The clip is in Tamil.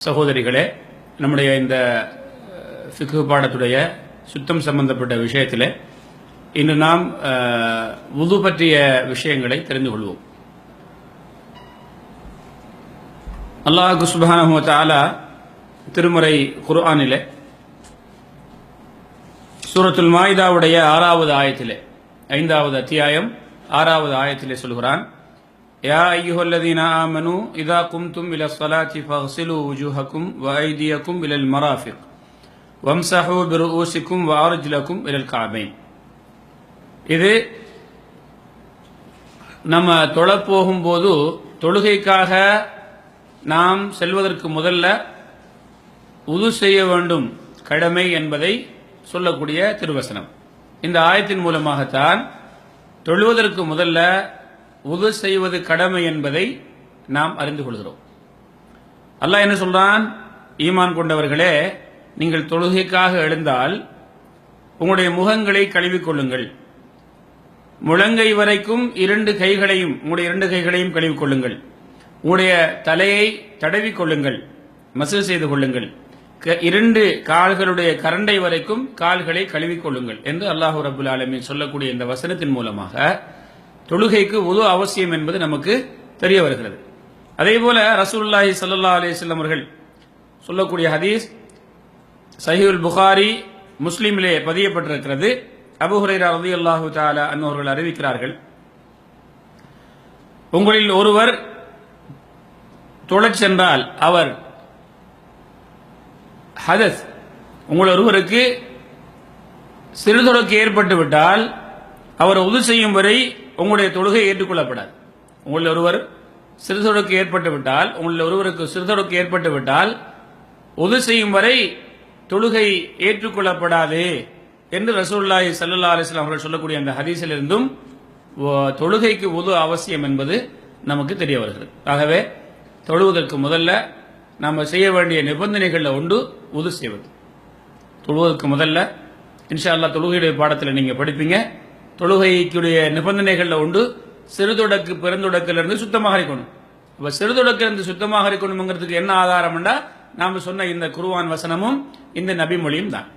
சகோதரிகளே நம்முடைய இந்த ஃபிக்கு பாடத்துடைய சுத்தம் சம்பந்தப்பட்ட விஷயத்தில் இன்று நாம் உது பற்றிய விஷயங்களை தெரிந்து கொள்வோம். அல்லாஹு சுப்ஹானஹு வ தஆலா குர்ஆனிலே சூரத்துல் மாயிதாவுடைய ஆறாவது ஆயத்திலே ஐந்தாவது அத்தியாயம் ஆறாவது ஆயத்திலே சொல்கிறான் யா أيها الذين இதா கும்தும் قمتم إلى الصلاة فاغسلوا وجوهكم وأيديكم إلى المرافق وامسحوا برؤوسكم وأرجلكم إلى الكعبين இது நம்ம தொழப் போகும்போது தொழுகைக்காக நாம் செல்வதற்கு முதல்ல உது செய்ய வேண்டும் கடமை என்பதை சொல்லக்கூடிய திருவசனம். இந்த ஆயத்தின் மூலமாகத்தான் தொழுவதற்கு முதல்ல உது செய்வது கடமை என்பதை நாம் அறிந்து கொள்கிறோம். அல்லாஹ் என்ன சொல்றான்? ஈமான் கொண்டவர்களே நீங்கள் தொழுகைக்காக எழுந்தால் உங்களுடைய முகங்களை கழுவிக்கொள்ளுங்கள் முழங்கை வரைக்கும் இரண்டு கைகளையும் உங்களுடைய இரண்டு கைகளையும் கழுவிக்கொள்ளுங்கள் உங்களுடைய தலையை தடவிக்கொள்ளுங்கள் கொள்ளுங்கள். செய்து கொள்ளுங்கள். க- இரண்டு கால்களுடைய கரண்டை வரைக்கும் கால்களை கழுவிக்கொள்ளுங்கள் என்று அல்லாஹூ ரபுல் ஆலமின் சொல்லக்கூடிய இந்த வசனத்தின் மூலமாக தொழுகைக்கு உது அவசியம் என்பது நமக்கு தெரிய வருகிறது. அதே போல ரசூல்லாஹி சல்லா அலைஹி அவர்கள் சொல்லக்கூடிய ஹதீஸ் சஹிவுல் புகாரி முஸ்லீமிலே பதியப்பட்டிருக்கிறது. அபு ஹுரைரா ரலியல்லாஹு தாலா அன்னவர்கள் அறிவிக்கிறார்கள். உங்களில் ஒருவர் தொழச் சென்றால் அவர் ஹதஸ் உங்கள் ஒருவருக்கு சிறுதொடக்கு ஏற்பட்டுவிட்டால் அவர் உது செய்யும் வரை உங்களுடைய தொழுகை ஏற்றுக்கொள்ளப்படாது. உங்களில் ஒருவர் சிறுதொடக்கு ஏற்பட்டு விட்டால் உங்களில் ஒருவருக்கு சிறுதொடக்கு ஏற்பட்டு விட்டால் உது செய்யும் வரை தொழுகை ஏற்றுக்கொள்ளப்படாது என்று ரசூலுல்லாஹி சல்லா அலிஸ்லாம் அவர்கள் சொல்லக்கூடிய அந்த ஹதீஸில் இருந்தும் தொழுகைக்கு உது அவசியம் என்பது நமக்கு தெரிய வருகிறது. ஆகவே தொழுவதற்கு முதல்ல நாம் செய்ய வேண்டிய நிபந்தனைகளில் ஒன்று உது செய்வது. தொழுவதற்கு முதல்ல இன்ஷா அல்லாஹ் தொழுகையுடைய பாடத்தில் நீங்கள் படிப்பீங்க. தொழுகைக்குடைய நிபந்தனைகள்ல உண்டு. சிறுதொடக்கு பெருந்தொடக்கிலிருந்து இருந்து சுத்தமாக இருக்கணும் இப்போ சிறுதொடக்கிலிருந்து இருந்து சுத்தமாக இருக்கணுங்கிறதுக்கு என்ன ஆதாரம்னா நாம சொன்ன இந்த குருவான் வசனமும் இந்த நபிமொழியும் தான்.